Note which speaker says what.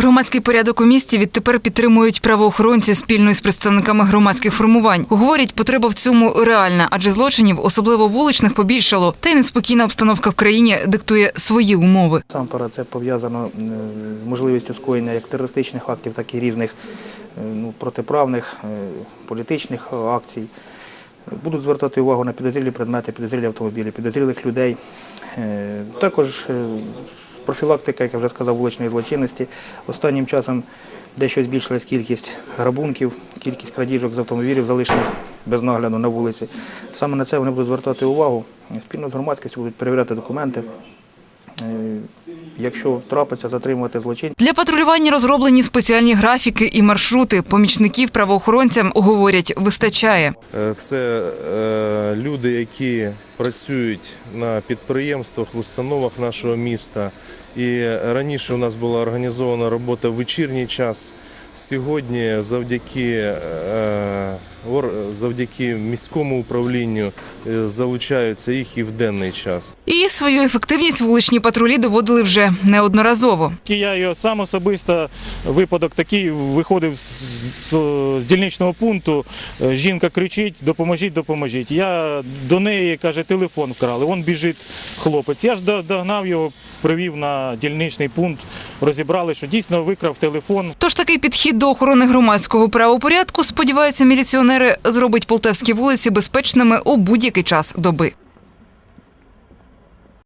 Speaker 1: Громадський порядок у місті відтепер підтримують правоохоронці спільно із представниками громадських формувань. Говорять, потреба в цьому реальна, адже злочинів, особливо вуличних, побільшало. Та й неспокійна обстановка в країні диктує свої умови.
Speaker 2: Насамперед це пов'язано е, з можливістю скоєння як терористичних актів, так і різних е, ну, протиправних е, політичних акцій. Будуть звертати увагу на підозрілі предмети, підозрілі автомобілі, підозрілих людей. Також профілактика, як я вже сказав, вуличної злочинності. Останнім часом дещо збільшилась кількість грабунків, кількість крадіжок з автомобілів, залишених без нагляду на вулиці. Саме на це вони будуть звертати увагу. Спільно з громадськістю будуть перевіряти документи. Е, Якщо трапиться, затримувати злочин.
Speaker 1: Для патрулювання розроблені спеціальні графіки і маршрути. Помічників правоохоронцям говорять, вистачає.
Speaker 3: Е, Це е, люди, які працюють на підприємствах, в установах нашого міста. І раніше у нас була організована робота в вечірній час. Сьогодні, завдяки, е, завдяки міському управлінню, е, залучаються їх і в денний час.
Speaker 1: І свою ефективність вуличні патрулі доводили вже неодноразово.
Speaker 4: Я його сам особисто випадок такий виходив з, з, з дільничного пункту. е, Жінка кричить: допоможіть, допоможіть. Я до неї каже, телефон вкрали. Он біжить хлопець. Я ж догнав його, привів на дільничний пункт. Розібрали, що дійсно викрав телефон.
Speaker 1: Тож такий підхід до охорони громадського правопорядку, сподіваються міліціонери, зробить полтавські вулиці безпечними у будь-який час доби.